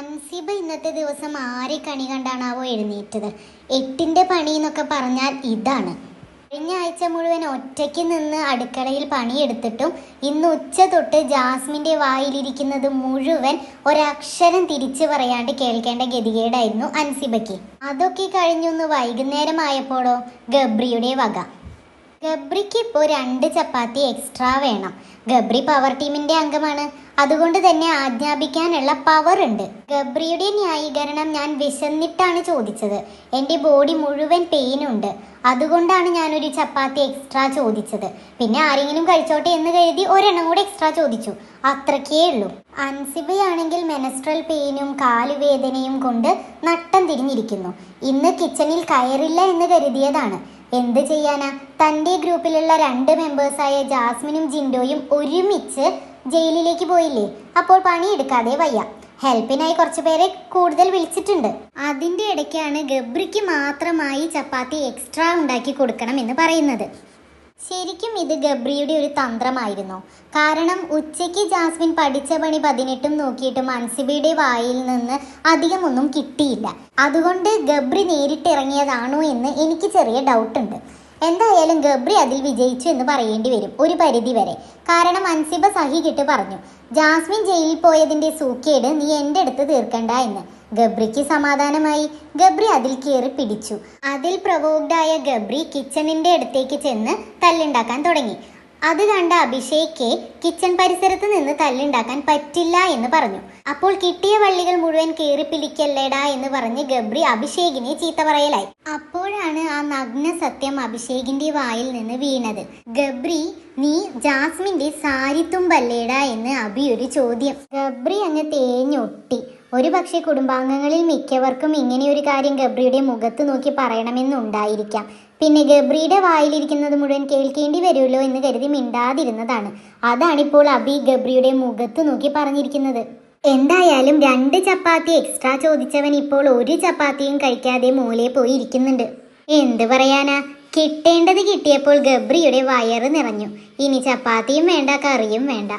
അൻസിബ ഇന്നത്തെ ദിവസം ആരെ കണി കണ്ടാണാവോ എഴുന്നേറ്റത്? എട്ടിന്റെ പണി എന്നൊക്കെ പറഞ്ഞാൽ ഇതാണ്. കഴിഞ്ഞ ആഴ്ച മുഴുവൻ ഒറ്റയ്ക്ക് നിന്ന് അടുക്കളയിൽ പണിയെടുത്തിട്ടും ഇന്ന് ഉച്ച തൊട്ട് ജാസ്മിന്റെ വായിലിരിക്കുന്നത് മുഴുവൻ ഒരക്ഷരം തിരിച്ചു പറയാണ്ട് കേൾക്കേണ്ട ഗതികേടായിരുന്നു അൻസിബയ്ക്ക്. അതൊക്കെ കഴിഞ്ഞൊന്ന് വൈകുന്നേരമായപ്പോഴോ ഗബ്രിയുടെ വക. ഗബ്രിക്ക് ഇപ്പോൾ രണ്ട് ചപ്പാത്തി എക്സ്ട്രാ വേണം. ഗബ്രി പവർ ടീമിന്റെ അംഗമാണ്. അതുകൊണ്ട് തന്നെ ആജ്ഞാപിക്കാനുള്ള പവർ ഉണ്ട്. ഗബ്രിയുടെ ന്യായീകരണം ഞാൻ വിശന്നിട്ടാണ് ചോദിച്ചത്. എന്റെ ബോഡി മുഴുവൻ പെയിൻ ഉണ്ട്. അതുകൊണ്ടാണ് ഞാനൊരു ചപ്പാത്തി എക്സ്ട്രാ ചോദിച്ചത്. പിന്നെ ആരെങ്കിലും കഴിച്ചോട്ടെ എന്ന് കരുതി ഒരെണ്ണം കൂടെ എക്സ്ട്രാ ചോദിച്ചു. അത്രക്കേ ഉള്ളൂ. അൻസിബയാണെങ്കിൽ മെനസ്ട്രൽ പെയിനും കാലുവേദനയും കൊണ്ട് നട്ടം തിരിഞ്ഞിരിക്കുന്നു. ഇന്ന് കിച്ചണിൽ കയറില്ല എന്ന് കരുതിയതാണ്. എന്ത് ചെയ്യാനാ? തന്റെ ഗ്രൂപ്പിലുള്ള രണ്ട് മെമ്പേഴ്സായ ജാസ്മിനും ജിൻഡോയും ഒരുമിച്ച് ജയിലിലേക്ക് പോയില്ലേ? അപ്പോൾ പണിയെടുക്കാതെ വയ്യ. ഹെൽപ്പിനായി കുറച്ച് പേരെ കൂടുതൽ വിളിച്ചിട്ടുണ്ട്. അതിന്റെ ഇടയ്ക്കാണ് ഗബ്രിക്ക് മാത്രമായി ചപ്പാത്തി എക്സ്ട്രാ ഉണ്ടാക്കി കൊടുക്കണം എന്ന് പറയുന്നത്. ശരിക്കും ഇത് ഗബ്രിയുടെ ഒരു തന്ത്രമായിരുന്നു. കാരണം ഉച്ചയ്ക്ക് ജാസ്മിൻ പഠിച്ച പണി പതിനെട്ടും നോക്കിയിട്ട് അൻസിബയുടെ വായിൽ നിന്ന് അധികമൊന്നും കിട്ടിയില്ല. അതുകൊണ്ട് ഗബ്രി നേരിട്ടിറങ്ങിയതാണോ എന്ന് എനിക്ക് ചെറിയ ഡൗട്ടുണ്ട് എന്തായാലും ഗബ്രി അതിൽ വിജയിച്ചു എന്ന് പറയേണ്ടി വരും ഒരു പരിധി വരെ. കാരണം അൻസിബ സഹികിട്ട് പറഞ്ഞു ജാസ്മിൻ ജയിലിൽ പോയതിന്റെ സൂക്കേട് നീ എന്റെ അടുത്ത് തീർക്കണ്ട എന്ന്. ഗബ്രിക്ക് സമാധാനമായി. ഗബ്രി അതിൽ കയറി പിടിച്ചു. അതിൽ പ്രവോക്ഡായ ഗബ്രി കിച്ചണിന്റെ അടുത്തേക്ക് ചെന്ന് തല്ലുണ്ടാക്കാൻ തുടങ്ങി. അത് കണ്ട അഭിഷേക്ക് കിച്ചൺ പരിസരത്ത് നിന്ന് തല്ലുണ്ടാക്കാൻ പറ്റില്ല എന്ന് പറഞ്ഞു. അപ്പോൾ കിട്ടിയ വള്ളികൾ മുഴുവൻ കയറി പിടിക്കല്ലേടാ എന്ന് പറഞ്ഞ് ഗബ്രി അഭിഷേകിനെ ചീത്ത പറയലായി. അപ്പോഴാണ് ആ നഗ്ന സത്യം അഭിഷേകിന്റെ വായിൽ നിന്ന് വീണത്. ഗബ്രി നീ ജാസ്മിന്റെ സാരിത്തുമ്പല്ലേടാ എന്ന് അഭി ഒരു ചോദ്യം. ഗബ്രി അങ്ങ് തേഞ്ഞൊട്ടി. ഒരു പക്ഷേ കുടുംബാംഗങ്ങളിൽ മിക്കവർക്കും ഇങ്ങനെ ഒരു കാര്യം ഗബ്രിയുടെ മുഖത്ത് നോക്കി പറയണമെന്നുണ്ടായിരിക്കാം. പിന്നെ ഗബ്രിയുടെ വായിലിരിക്കുന്നത് മുഴുവൻ കേൾക്കേണ്ടി വരുമല്ലോ എന്ന് കരുതി മിണ്ടാതിരുന്നതാണ്. അതാണിപ്പോൾ അബി ഗബ്രിയുടെ മുഖത്ത് നോക്കി പറഞ്ഞിരിക്കുന്നത്. എന്തായാലും രണ്ട് ചപ്പാത്തി എക്സ്ട്രാ ചോദിച്ചവൻ ഇപ്പോൾ ഒരു ചപ്പാത്തിയും കഴിക്കാതെ മൂലെ പോയി ഇരിക്കുന്നുണ്ട്. എന്ത് പറയാനാ? കിട്ടേണ്ടത് കിട്ടിയപ്പോൾ ഗബ്രിയുടെ വയറ് നിറഞ്ഞു. ഇനി ചപ്പാത്തിയും വേണ്ട കറിയും വേണ്ട.